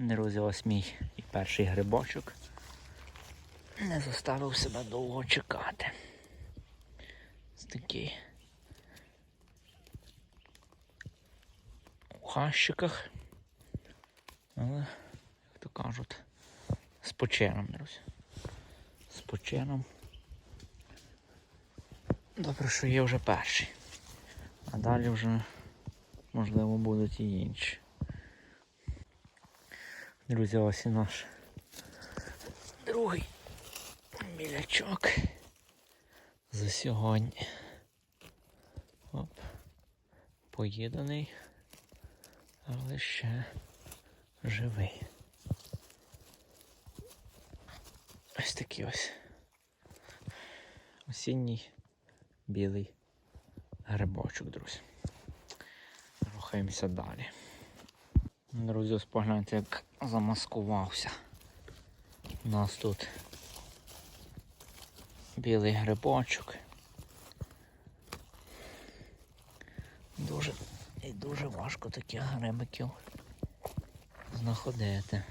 Друзі, ось мій і перший грибочок. Не заставив себе довго чекати. Такий. У хащиках. Але, як то кажуть, з почином, друзі. З почином. Добре, що є вже перший. А далі вже, можливо, будуть і інші. Друзі, ось і наш другий мілячок за сьогодні. Оп. Поїданий, але ще живий. Ось такий ось осінній білий грибочок, друзі. Рухаємося далі. Друзі, ось як замаскувався. У нас тут білий грибочок. Дуже і дуже важко таких грибиків знаходити.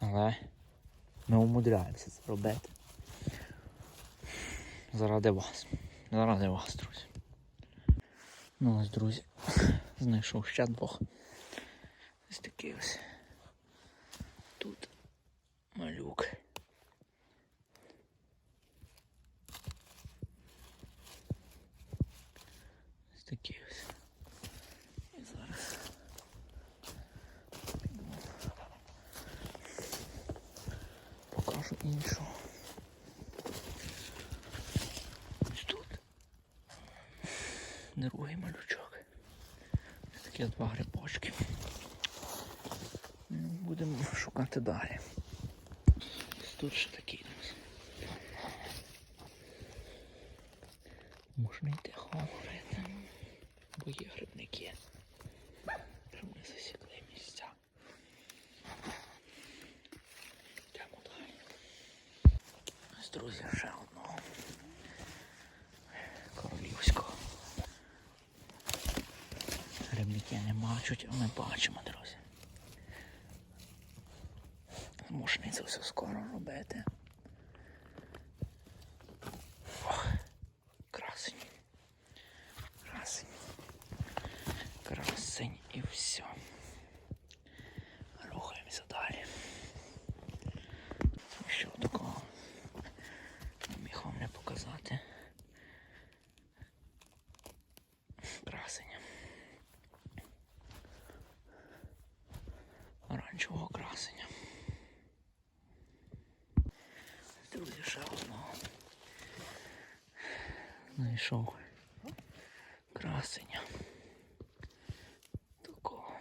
Але ми умудряємося це робити. Заради вас. Заради вас, друзі. Ну ось, друзі, знайшов ще двох. Ось такий ось. Тут малюк. Ось такий ось. І зараз. піду. Покажу іншого. Ось тут. Другий малючок. Такі два грибочки. Ну, Будемо шукати далі. Тут ще такий. Можна йти говорити, бо є грибники. Щоб не засікли місця. Йдемо далі. Ось, друзі, ще одного. Королівського. Рибники не бачать, ми бачимо, друзі. Змушений це все скоро робити. Ох, красень. Красень. Красень і все. Рухаємося далі. Що такого не міг вам не показати. Красення. Оранжевого красення. Друзі, ще одного. Знайшов красення. Такого.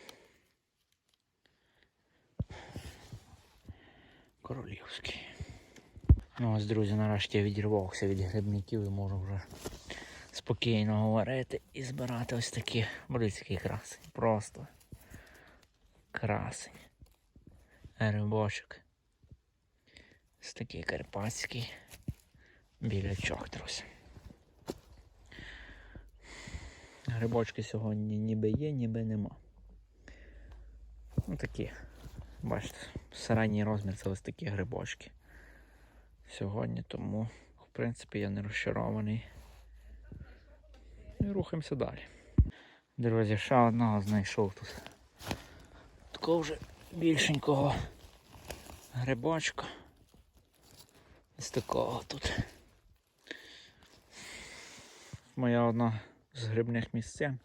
Королівський. Ну ось, друзі, нарешті я відірвався від грибників і можу вже спокійно говорити і збирати ось такі брицькі красень. Просто красень. Грибочок. Ось такий карпатський білячок, друзі. Грибочки сьогодні ніби є, ніби нема. Ну такі, бачите, середній розмір це ось такі грибочки. Сьогодні, тому, в принципі, я не розчарований. І рухаємося далі. Друзі, ще одного знайшов тут. Такого вже більшенького грибочка. Ось такого тут. Моя одна з грибних місцин.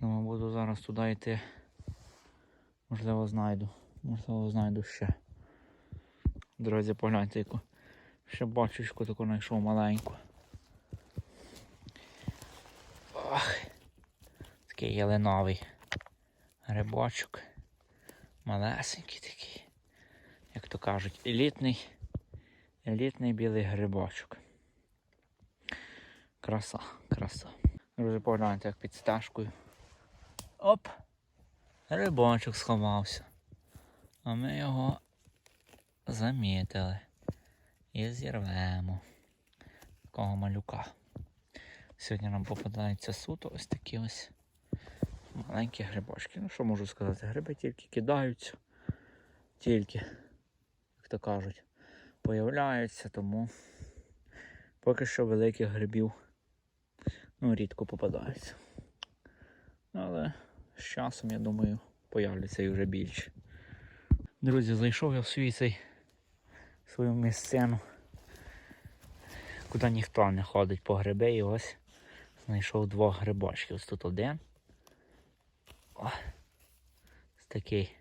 Тому буду зараз туди йти. Можливо знайду. Можливо знайду ще. Друзі, погляньте, яку ще бачечку таку знайшов маленьку. Ох, такий ялиновий грибочок. Малесенький такий. Як то кажуть, елітний, елітний білий грибочок. Краса, краса. Друзі, погляньте, як під стежкою. Оп! Грибочок сховався. А ми його замітили. І зірвемо. Такого малюка. Сьогодні нам попадається суто ось такі ось Маленькі грибочки. Ну що можу сказати? Гриби тільки кидаються, тільки, як то кажуть, появляються, тому поки що великих грибів ну, рідко попадаються. Але з часом, я думаю, появляться і вже більше. Друзі, зайшов я в свій цей свою місцину, куди ніхто не ходить по гриби, і ось знайшов двох грибочків. Ось тут один. О, ось такий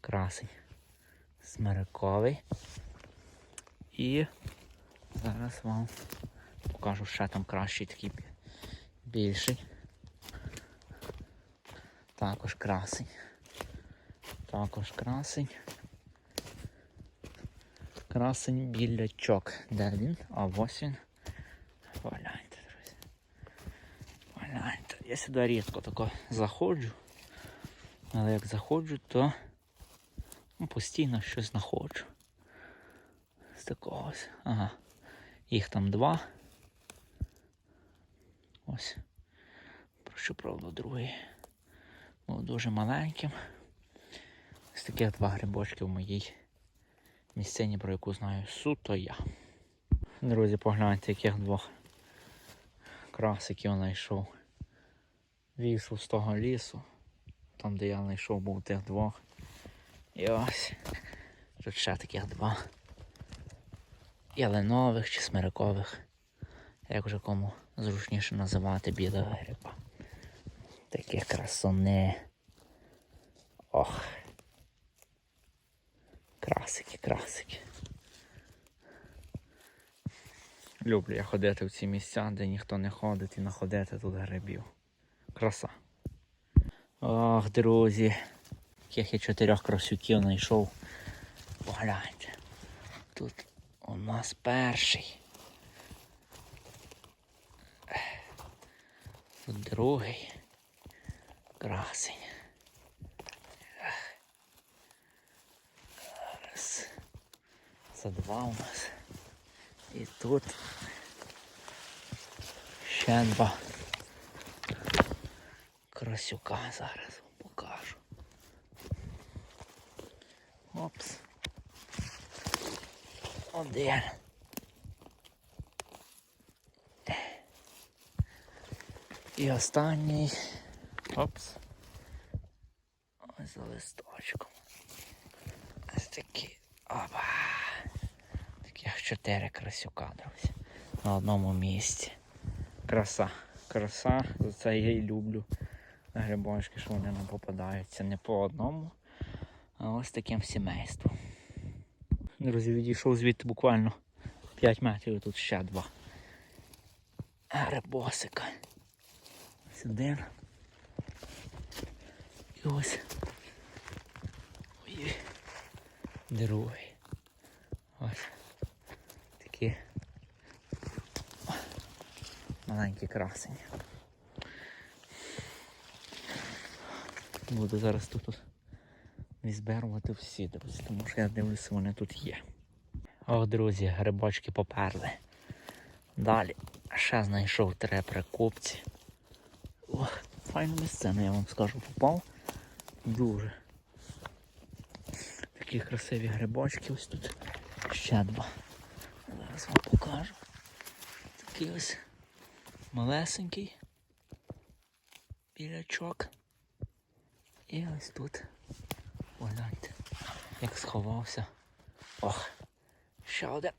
красень. Смириковий. І зараз вам покажу ще там кращий такий більший. Також красень. Також красень. Красень білячок. Де він? А ось він. Гляньте, друзі. Гляньте. Я сюди рідко тако заходжу. Але як заходжу, то ну, постійно щось знаходжу. З такого ось. Ага. Їх там два. Ось. Про що правда другий. Був дуже маленьким. Ось таких два грибочки в моїй місцині, про яку знаю суто я. Друзі, погляньте, яких двох красиків знайшов. Вийшов з того лісу. Там, де я знайшов, був тих двох. І ось. Тут ще таких два. Ялинових чи смирикових. Як вже кому зручніше називати білого гриба. Такі красуни. Ох. Красики, красики. Люблю я ходити в ці місця, де ніхто не ходить і знаходити тут грибів. Краса. Ох, друзі. Яких я чотирьох красюків знайшов. Погляньте. Тут у нас перший. Другий. Красень. Раз. Це два у нас. І тут ще два. Красюка зараз вам покажу. Опс. Один. І останній. Опс. Ось за листочком. Ось такі. Опа. Таких чотири красюка, друзі. На одному місці. Краса. Краса. За це я і люблю грибочки, що вони нам попадаються не по одному, а ось таким сімейством. Друзі, відійшов звідти буквально 5 метрів, тут ще два. Грибосика. Ось один. І ось. Ой. Другий. Ось. Такі маленькі красені. Буду зараз тут от відзбирувати всі, друзі, тому що я дивлюся, вони тут є. О, друзі, грибочки поперли. Далі ще знайшов три прикупці. Ох, файну місцину, я вам скажу, попав. Дуже. Такі красиві грибочки ось тут. Ще два. Зараз вам покажу. Такий ось малесенький білячок. І ось тут. Погляньте, як сховався. Ох, ще один.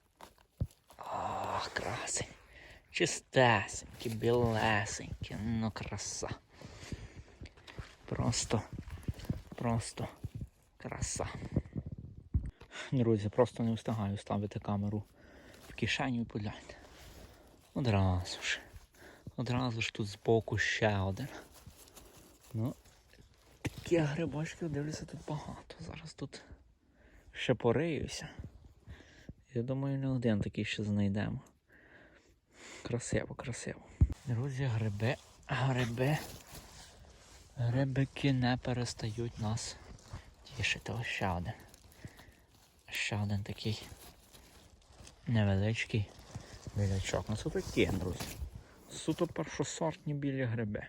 Ох, красень. Чистесенький, білесенький, ну краса. Просто, просто краса. Друзі, просто не встигаю ставити камеру в кишеню і погляньте. Одразу ж. Одразу ж тут збоку ще один. Ну, такі грибочки, дивлюся, тут багато. Зараз тут ще пориюся. Я думаю, не один такий ще знайдемо. Красиво, красиво. Друзі, гриби, гриби. Грибики не перестають нас тішити. Ось ще один. Ще один такий невеличкий білячок. Ну це такі, друзі. Суто першосортні білі гриби.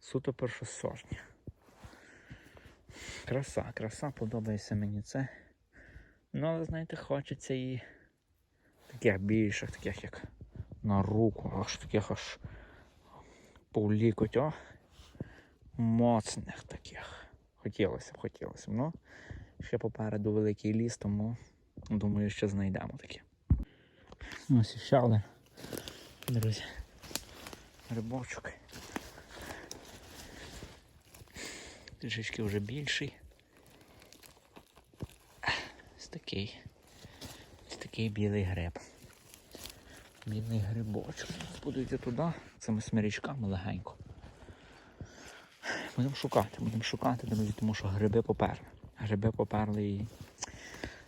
Суто першосортні. Краса, краса, подобається мені це. Ну, але знаєте, хочеться і таких більших, таких як на руку, аж таких аж повлікоть, о. Моцних таких. Хотілося б, хотілося б. Ну, ще попереду великий ліс, тому думаю, що знайдемо такі. Ось ще один, друзі. Грибочок. Трішечки вже більший. Ось такий. Ось такий білий гриб. Білий грибочок. Буду йти туди, цими смирічками легенько. Будемо шукати, будемо шукати, друзі, тому що гриби поперли. Гриби поперли і.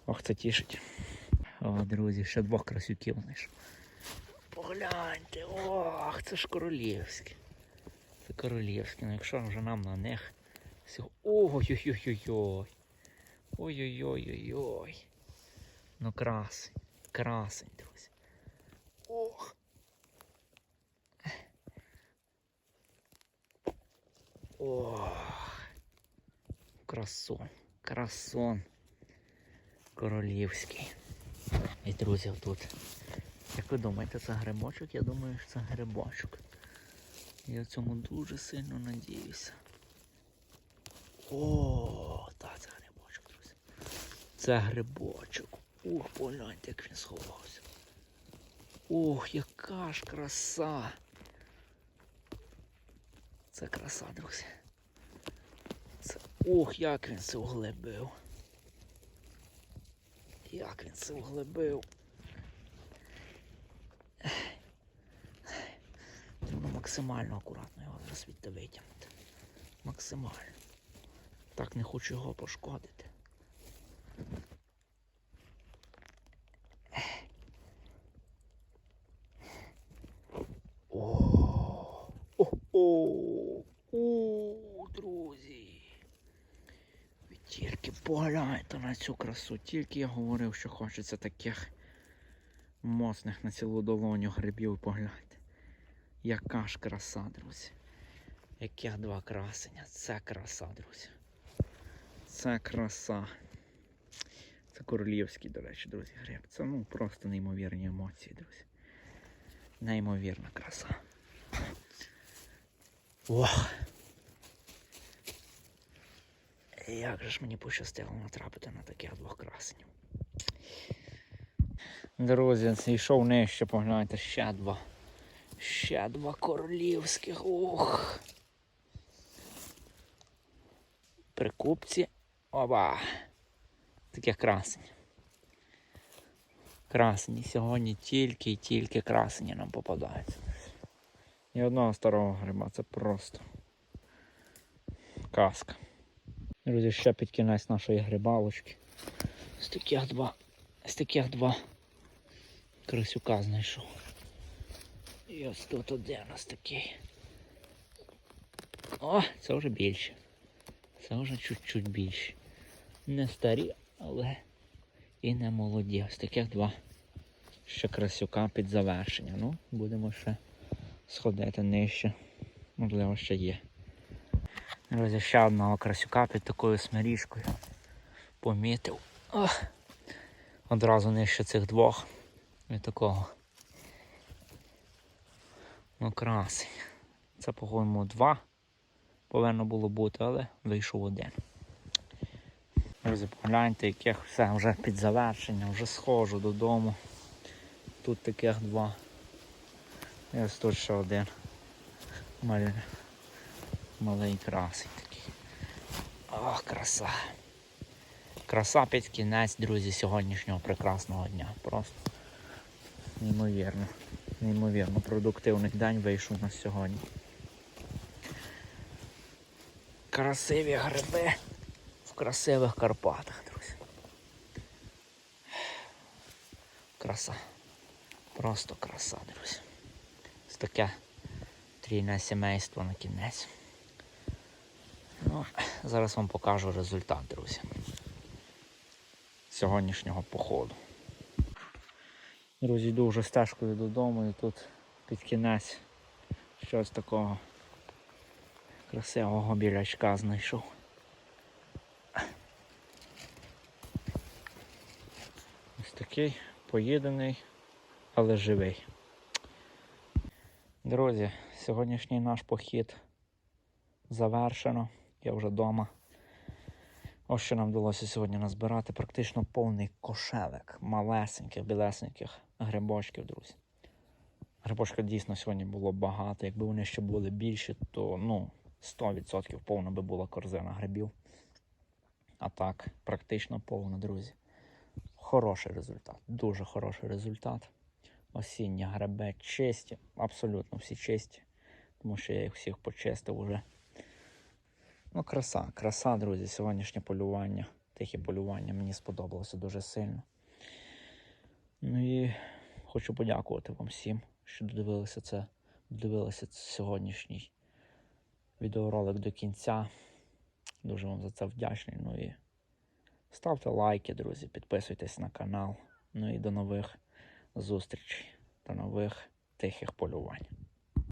Ох, це тішить. О, друзі, ще двох красюків знайшов. Погляньте, ох, це ж королівське. Це королівське. Ну якщо вже нам на них. Всього- Ой-ой-ой-ой-ой. Ой-ой-ой-ой-ой. Ну красень, красень, друзі. Ох. Ох. Красон, красон. Королівський. І друзі, тут. Як ви думаєте, це грибочок? Я думаю, що це грибочок. Я в цьому дуже сильно надіюся. О, так, це грибочок, друзі. Це грибочок. Ух, погляньте, як він сховався. Ох, яка ж краса. Це краса, друзі. Це... Ох, як він це углибив. Як він це углибив. Треба максимально акуратно його зараз звідти витягнути. Максимально. Так не хочу його пошкодити. О, о, друзі. Ви тільки погляньте на цю красу. Тільки я говорив, що хочеться таких моцних на цілу долоню грибів погляньте. Яка ж краса, друзі. Яких два красення. Це краса, друзі. Це краса. Це королівський, до речі, друзі, гриб. Це ну просто неймовірні емоції, друзі. Неймовірна краса. Ох. Як же ж мені пощастило натрапити на таких двох красенів. Друзі, зійшов нижче, погляньте, ще два. Ще два королівських. Ух. При купці. Оба. Таке красень. Красені. Сьогодні тільки і тільки красені нам попадаються. І одного старого гриба. Це просто казка. Друзі, ще під кінець нашої грибалочки. З таких два. З таких два красюка знайшов. І ось тут один у нас такий. О, це вже більше. Це вже чуть-чуть більше. Не старі, але і не молоді. Ось таких два ще красюка під завершення. Ну, будемо ще сходити нижче. Можливо, ще є. Друзі, ще одного красюка під такою смиріжкою. Помітив. Ох. Одразу нижче цих двох. І такого. Ну, красень. Це, по-моєму, два повинно було бути, але вийшов один. Друзі, погляньте, яких все вже під завершення, вже схожу додому. Тут таких два. І ось тут ще один. Малий, малий красень такий. Ох, краса. Краса під кінець, друзі, сьогоднішнього прекрасного дня. Просто неймовірно. Неймовірно продуктивний день вийшов у нас сьогодні. Красиві гриби красивих Карпатах, друзі. Краса. Просто краса, друзі. Ось таке трійне сімейство на кінець. Ну, зараз вам покажу результат, друзі. Сьогоднішнього походу. Друзі, йду вже стежкою додому і тут під кінець щось такого Красивого білячка знайшов. Ось такий поїдений, але живий. Друзі, сьогоднішній наш похід завершено. Я вже вдома. Ось що нам вдалося сьогодні назбирати. Практично повний кошелек малесеньких, білесеньких грибочків, друзі. Грибочка дійсно сьогодні було багато. Якби вони ще були більші, то ну, 100% повна би була корзина грибів. А так, практично повна, друзі. Хороший результат, дуже хороший результат. Осінні гриби чисті, абсолютно всі чисті, тому що я їх всіх почистив уже. Ну, краса, краса, друзі, сьогоднішнє полювання, тихе полювання мені сподобалося дуже сильно. Ну і хочу подякувати вам всім, що додивилися це, додивилися сьогоднішній відеоролик до кінця. Дуже вам за це вдячний. Ну і ставте лайки, друзі, підписуйтесь на канал. Ну і до нових зустрічей, до нових тихих полювань.